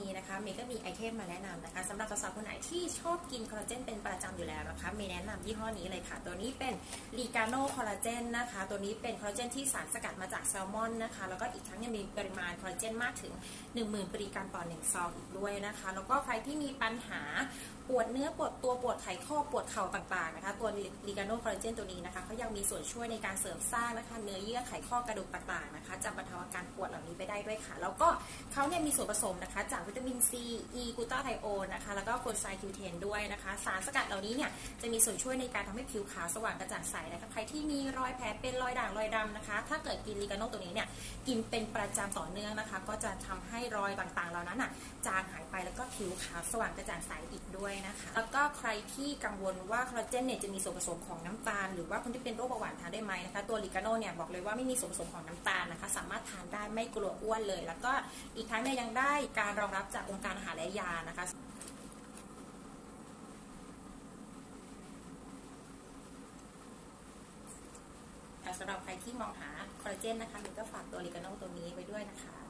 นี้นะคะเมย์ก็มีไอเทมมาแนะนำนะคะสำหรับสาวๆคนไหนที่ชอบกินคอลลาเจนเป็นประจำอยู่แล้วนะคะเมย์แนะนำยี่ห้อนี้เลยค่ะ ตัวนี้เป็นลีกาโนคอลลาเจนนะคะ ตัวนี้เป็นคอลลาเจนที่สารสกัดมาจากแซลมอนนะคะ แล้วก็อีกทั้งยังมีปริมาณคอลลาเจนมากถึง 10,000ปริกรัมต่อ1ซองอีกด้วยนะคะ แล้วก็ใครที่มีปัญหาปวดเนื้อปวดตัวปวดไขข้อปวดเข่าต่างๆนะคะ ตัวลีกาโนคอลลาเจนตัวนี้นะคะเขายังมีส่วนช่วยในการเสริมสร้างนะคะเนื้อเยื่อไขข้อกระดูกต่างๆนะคะจะบรรเทาอาการปวดเหล่านี้ไปได้ด้วยค่ะ แล้วก็เขาเนี่ยมีส่วนผสมนะคะจากวิตามินซีอีกูต้าไทโอนนะคะ แล้วก็โคไซคิวเทนด้วยนะคะ สารสกัดเหล่านี้เนี่ยจะมีส่วนช่วยในการทำให้ผิวขาวสว่างกระจ่างใสนะคะ ใครที่มีรอยแผลเป็นรอยด่างรอยดำนะคะ ถ้าเกิดกินลีกาโนตัวนี้เนี่ย กินเป็นประจำต่อเนื่องนะคะ ก็จะทำให้รอยต่างๆ เหล่านั้นอะจางหายไปแล้วก็ผิวขาวสว่างกระจ่างใสอีกด้วยนะคะ แล้วก็ใครที่กังวลว่าคอลลาเจนเนี่ยจะมีส่วนผสมของน้ำตาล หรือว่าคนที่เป็นโรคเบาหวานทานได้ไหมนะคะ ตัวลีกาโนเนี่ยบอกเลยว่าไม่มีส่วนผสมของน้ำตาลนะคะ สามารถทานได้ไม่กลัวอ้วนเลย แล้วก็อีกทั้งเนี่ยยังได้การรองรับจากองค์การอาหารและยานะคะสำหรับใครที่มองหาคอลลาเจนนะคะมินก็ฝากตัวลีกาโนตัวนี้ไว้ด้วยนะคะ